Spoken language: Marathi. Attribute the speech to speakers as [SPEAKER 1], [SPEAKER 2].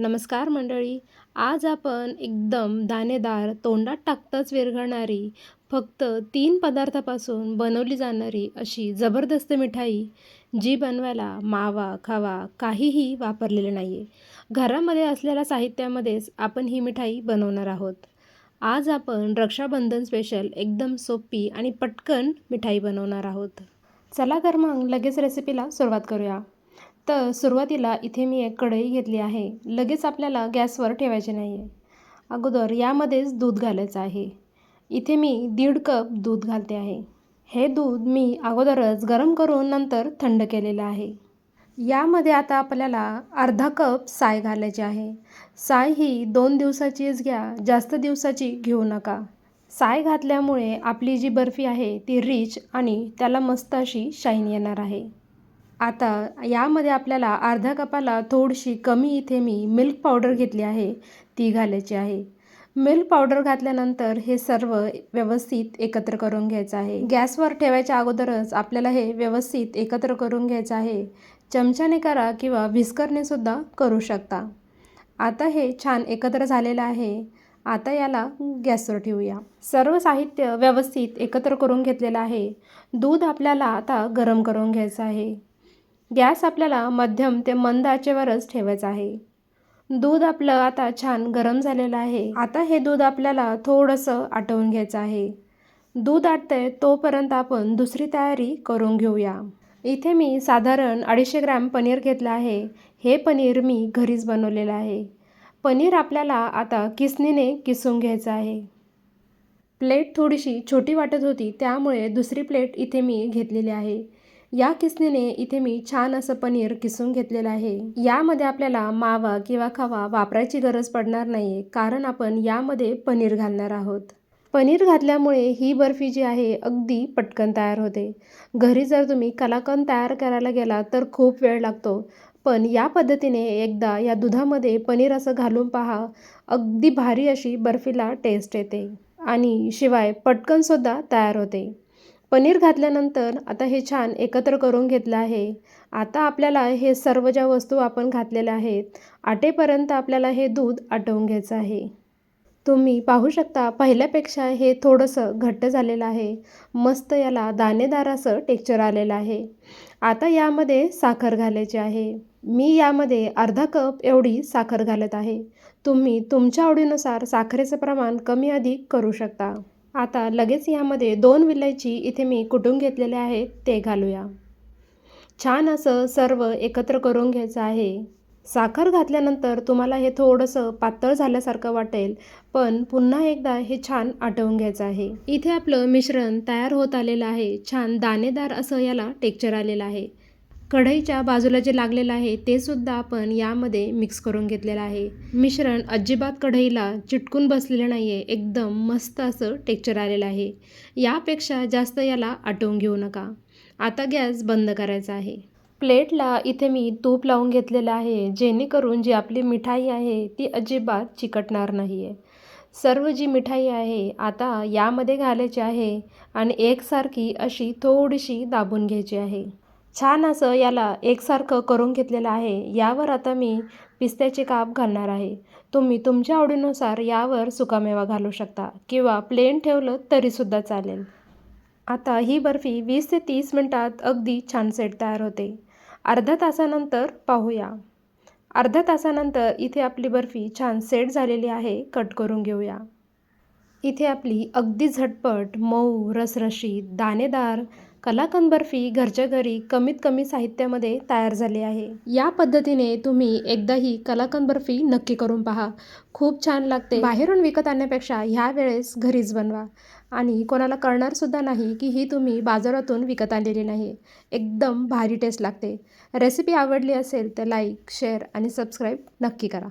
[SPEAKER 1] नमस्कार मंडळी. आज आपण एकदम दाणेदार तोंडात टाकताच विरघळणारी फक्त तीन पदार्थापासून बनवली जाणारी अशी जबरदस्त मिठाई जी बनवायला मावा खावा काहीही वापरलेलं नाही आहे घरामध्ये असलेल्या साहित्यामध्येच आपण ही मिठाई बनवणार आहोत. आज आपण रक्षाबंधन स्पेशल एकदम सोपी आणि पटकन मिठाई बनवणार आहोत. चला तर मग लगेच रेसिपीला सुरुवात करूया. तर सुरुवातीला इथे मी एक कढई घेतली आहे. लगेच आपल्याला गॅसवर ठेवायचे नाही आहे अगोदर यामध्येच दूध घालायचं आहे. इथे मी दीड कप दूध घालते आहे. हे दूध मी अगोदरच गरम करून नंतर थंड केलेलं आहे. यामध्ये आता आपल्याला अर्धा कप साय घालायची आहे. साय ही दोन दिवसाचीच घ्या जास्त दिवसाची घेऊ नका. साय घातल्यामुळे आपली जी बर्फी आहे ती रिच आणि त्याला मस्त अशी शाईन येणार आहे. आता यामध्ये आपल्याला अर्ध्या कपाला थोडीशी कमी इथे मी मिल्क पावडर घेतली आहे ती घालायची आहे. मिल्क पावडर घातल्यानंतर हे सर्व व्यवस्थित एकत्र करून घ्यायचं आहे. गॅसवर ठेवायच्या अगोदरच आपल्याला हे व्यवस्थित एकत्र करून घ्यायचं आहे. चमच्याने करा किंवा व्हिस्करने सुद्धा करू शकता. आता हे छान एकत्र झालेलं आहे. आता याला गॅसवर ठेवूया. सर्व साहित्य व्यवस्थित एकत्र करून घेतलेलं आहे. दूध आपल्याला आता गरम करून घ्यायचं आहे. गॅस आपल्याला मध्यम ते मंद आचेवरच ठेवायचं आहे. दूध आपलं आता छान गरम झालेलं आहे. आता हे दूध आपल्याला थोडंसं आटवून घ्यायचं आहे. दूध आटतंय तोपर्यंत आपण दुसरी तयारी करून घेऊया. इथे मी साधारण अडीचशे ग्रॅम पनीर घेतलं आहे. हे पनीर मी घरीच बनवलेलं आहे. पनीर आपल्याला आता किसनीने किसून घ्यायचं आहे. प्लेट थोडीशी छोटी वाटत होती त्यामुळे दुसरी प्लेट इथे मी घेतलेली आहे. या किसनीने इथे मी छान असं पनीर किसून घेतलेलं आहे. यामध्ये आपल्याला मावा किंवा खवा वापरायची गरज पडणार नाही कारण आपण यामध्ये पनीर घालणार आहोत. पनीर घातल्यामुळे ही बर्फी जी आहे अगदी पटकन तयार होते. घरी जर तुम्ही कलाकंद तयार करायला गेला तर खूप वेळ लागतो. पण या पद्धतीने एकदा या दुधामध्ये पनीर असं घालून पहा अगदी भारी अशी बर्फीला टेस्ट येते. आणि शिवाय पटकनसुद्धा तयार होते. पनीर घातल्यानंतर आता हे छान एकत्र करून घेतलं आहे. आता आपल्याला हे सर्व ज्या वस्तू आपण घातलेल्या आहेत आटेपर्यंत आपल्याला हे दूध आटवून घ्यायचं आहे. तुम्ही पाहू शकता पहिल्यापेक्षा हे थोडंसं घट्ट झालेलं आहे. मस्त याला दाणेदार असं टेक्चर आलेलं आहे. आता यामध्ये साखर घालायची आहे. मी यामध्ये अर्धा कप एवढी साखर घालत आहे. तुम्ही तुमच्या आवडीनुसार साखरेचं प्रमाण कमी अधिक करू शकता. आता लगेच यामध्ये दोन विलायची इथे मी कुटून घेतलेले आहेत ते घालूया. छान असं सर्व एकत्र करून घ्यायचं आहे. साखर घातल्यानंतर तुम्हाला हे थोडंसं पातळ झाल्यासारखं वाटेल पण पुन्हा एकदा हे छान आटवून घ्यायचं आहे. इथे आपलं मिश्रण तयार होत आलेलं आहे. छान दाणेदार असं याला टेक्चर आलेलं आहे. कढईच्या बाजूला जे लागलेलं आहे ते सुद्धा आपण यामध्ये मिक्स करून घेतलेलं आहे. मिश्रण अजिबात कढईला चिटकून बसलेलं नाही आहे एकदम मस्त असं टेक्चर आलेलं आहे. यापेक्षा जास्त याला आटवून घेऊ नका. आता गॅस बंद करायचा आहे. प्लेटला इथे मी तूप लावून घेतलेलं आहे जेणेकरून जी आपली मिठाई आहे ती अजिबात चिकटणार नाही आहे सर्व जी मिठाई आहे आता यामध्ये घालायची आहे आणि एकसारखी अशी थोडीशी दाबून घ्यायची आहे. छान असं याला एकसारखं करून घेतलेलं आहे. यावर आता मी पिस्त्याचे काप घालणार आहे. तुम्ही तुमच्या आवडीनुसार यावर सुकामेवा घालू शकता किंवा प्लेन ठेवलं तरीसुद्धा चालेल. आता ही बर्फी वीस ते तीस मिनटात अगदी छान सेट तयार होते. अर्ध्या तासानंतर पाहूया. अर्ध्या तासानंतर इथे आपली बर्फी छान सेट झालेली आहे कट करून घेऊया. इथे आपली अगदी झटपट मऊ रसरशीत दाणेदार कलाकंद बर्फी घरच्या घरी कमीत कमी साहित्यामध्ये तयार झाली आहे. या पद्धतीने तुम्ही एकदा ही कलाकंद बर्फी नक्की करून पहा. खूप छान लागते. बाहेरून विकत आणण्यापेक्षा ह्या वेळेस घरीच बनवा. आणि कोणाला कळणारसुद्धा नाही की ही तुम्ही बाजारातून विकत आणलेली नाही. एकदम भारी टेस्ट लागते. रेसिपी आवडली असेल तर लाईक शेअर आणि सबस्क्राईब नक्की करा.